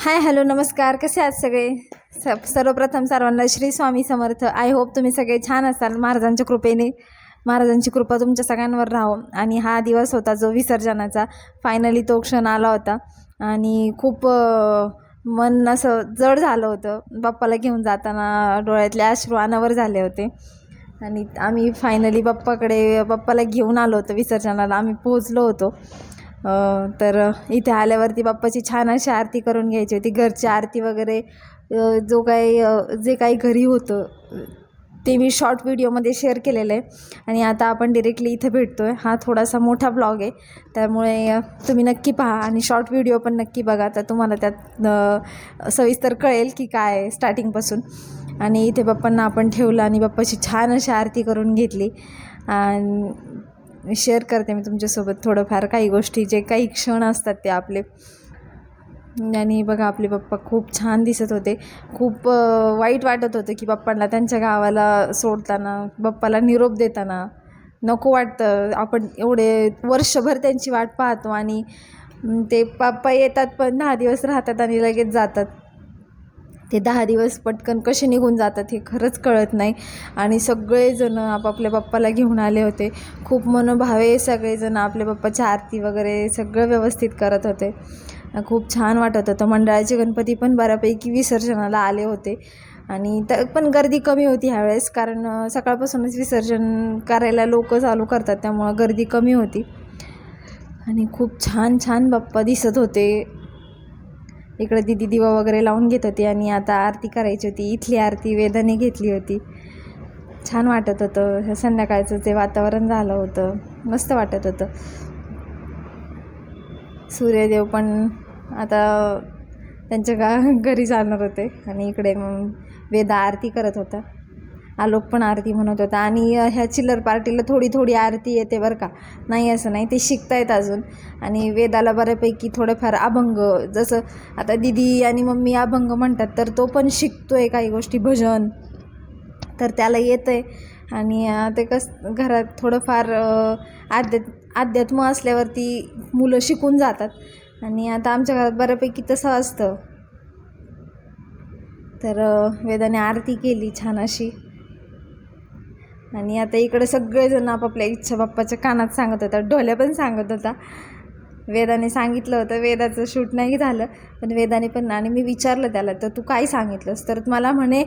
Hi hello नमस्कार. कसे आहात सगळे? स सर्वप्रथम सर्वांना श्री स्वामी समर्थ. आय होप तुम्ही सगळे छान असाल महाराजांच्या कृपेने. महाराजांची कृपा तुमच्या सगळ्यांवर राहो. आणि हा दिवस होता जो विसर्जनाचा. फायनली तो क्षण आला होता. आणि खूप मन असं जड झालं होतं. बाप्पाला घेऊन जाताना डोळ्यातले अश्रू अनावर झाले होते. आणि आम्ही फायनली बाप्पाकडे बाप्पाला घेऊन आलो होतो विसर्जनाला. आम्ही पोहोचलो होतो. तर इथे आल्यावरती बाप्पाची छान अशी आरती करून घ्यायची होती. घरची आरती वगैरे जो काही जे काही घरी होतं ते मी शॉर्ट व्हिडिओमध्ये शेअर केलेलं आहे. आणि आता आपण डिरेक्टली इथं भेटतो आहे हा थोडासा मोठा ब्लॉग आहे. त्यामुळे तुम्ही नक्की पहा आणि शॉर्ट व्हिडिओ पण नक्की बघा. तर तुम्हाला त्यात सविस्तर कळेल की काय स्टार्टिंगपासून आणि इथे बाप्पांना आपण ठेवलं आणि बाप्पाची छान अशी आरती करून घेतली. आणि शेअर करते मी तुमच्यासोबत. थोडंफार काही गोष्टी जे काही क्षण असतात ते आपले. आणि बघा आपले पप्पा खूप छान दिसत होते. खूप वाईट वाटत होतं की बाप्पांना त्यांच्या गावाला सोडताना बाप्पाला निरोप देताना. नको वाटतं. आपण एवढे वर्षभर त्यांची वाट पाहतो आणि ते पप्पा येतात पण दहा दिवस राहतात आणि लगेच जातात. ते दहा दिवस पटकन कसे निघून जातात हे खरंच कळत नाही. आणि सगळेजण आपापल्या बाप्पाला घेऊन आले होते. खूप मनोभावे सगळेजण आपल्या बाप्पाच्या आरती वगैरे सगळं व्यवस्थित करत होते. खूप छान वाटत होतं. मंडळाचे गणपती पण बऱ्यापैकी विसर्जनाला आले होते. आणि त पण गर्दी कमी होती ह्यावेळेस कारण सकाळपासूनच विसर्जन करायला लोक चालू करतात. त्यामुळं गर्दी कमी होती. आणि खूप छान छान बाप्पा दिसत होते. इकडं दिदी दिवा वगैरे लावून घेत होती आणि आता आरती करायची होती. इथली आरती वेदाने घेतली होती. छान वाटत होतं. संध्याकाळचं जे वातावरण झालं होतं मस्त वाटत होतं. सूर्यदेव पण आता त्यांच्या गा घरी जाणार होते आणि इकडे मग वेदा आरती करत होता. आलोक पण आरती म्हणत होता. आणि ह्या चिल्लर पार्टीला थोडी थोडी आरती येते बरं का. नाही असं नाही ते शिकतायत अजून. आणि वेदाला बऱ्यापैकी थोडंफार अभंग जसं आता दिदी आणि मम्मी अभंग म्हणतात तर तो पण शिकतो आहे काही गोष्टी भजन. तर त्याला येतं आहे आणि ते कस घरात थोडंफार आध्यात् अध्यात्म असल्यावरती मुलं शिकून जातात. आणि आता आमच्या घरात बऱ्यापैकी तसं असतं. तर वेदाने आरती केली छान अशी. आणि आता इकडे सगळेजण आपापल्या इच्छा बाप्पाच्या कानात सांगत होता ढोल्या पण सांगत होता. वेदाने सांगितलं होतं वेदाचं शूट नाही झालं पण वेदाने पण आणि मी विचारलं त्याला तर तू काय सांगितलंस? तर मला म्हणे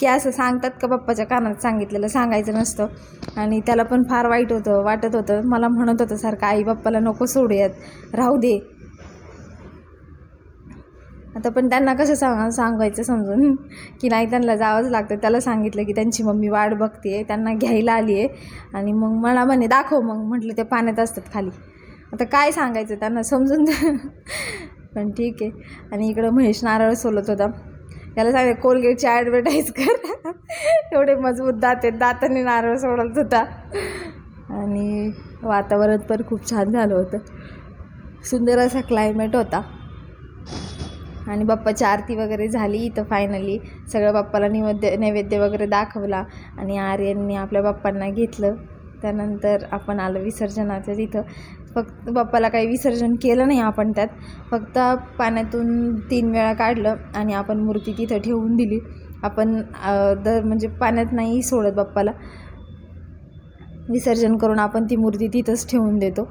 की असं सांगतात का बाप्पाच्या कानात सांगितलेलं सांगायचं नसतं. आणि त्याला पण फार वाईट होतं वाटत होतं. मला म्हणत होतं सारखं आई बाप्पाला नको सोडूयात राहू दे आता पण त्यांना कसं सांग सांगायचं समजून? की नाही त्यांना जावंच लागतं. त्याला सांगितलं की त्यांची मम्मी वाट बघते त्यांना घ्यायला आली आहे आणि मग मला म्हणे दाखव मग म्हटलं ते पाण्यात असतात खाली. आता काय सांगायचं त्यांना समजून? द्या पण ठीक आहे. आणि इकडं महेश नारळ सोलत होता. त्याला सांगितलं कोलगेटची ॲडव्हर्टाईज कर. एवढे मजबूत दात आहेत. दाताने नारळ सोडत होता. आणि वातावरण पण खूप छान झालं होतं. सुंदर असा क्लायमेट होता. आणि बाप्पाची आरती वगैरे झाली इथं फायनली सगळं बाप्पाला नैवेद्य नैवेद्य वगैरे दाखवला आणि आर्यांनी आपल्या बाप्पांना घेतलं. त्यानंतर आपण आलो विसर्जनाचं तिथं. फक्त बाप्पाला काही विसर्जन केलं नाही आपण त्यात. फक्त पाण्यातून तीन वेळा काढलं आणि आपण मूर्ती तिथं ठेवून दिली. आपण दर म्हणजे पाण्यात नाही सोडत बाप्पाला. विसर्जन करून आपण ती मूर्ती तिथंच ठेवून देतो.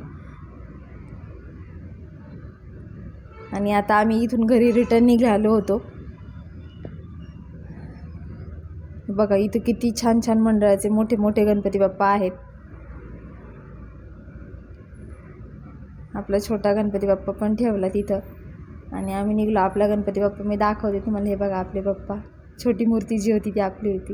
आणि आता आम्ही इथून घरी रिटर्न निघालो होतो. बघा इथं किती छान छान मंडळाचे मोठे मोठे गणपती बाप्पा आहेत. आपला छोटा गणपती बाप्पा पण ठेवला तिथं. आणि आम्ही निघलो. आपला गणपती बाप्पा मी दाखवते तुम्हाला. हे बघा आपले बाप्पा. छोटी मूर्ती जी होती ती आपली होती.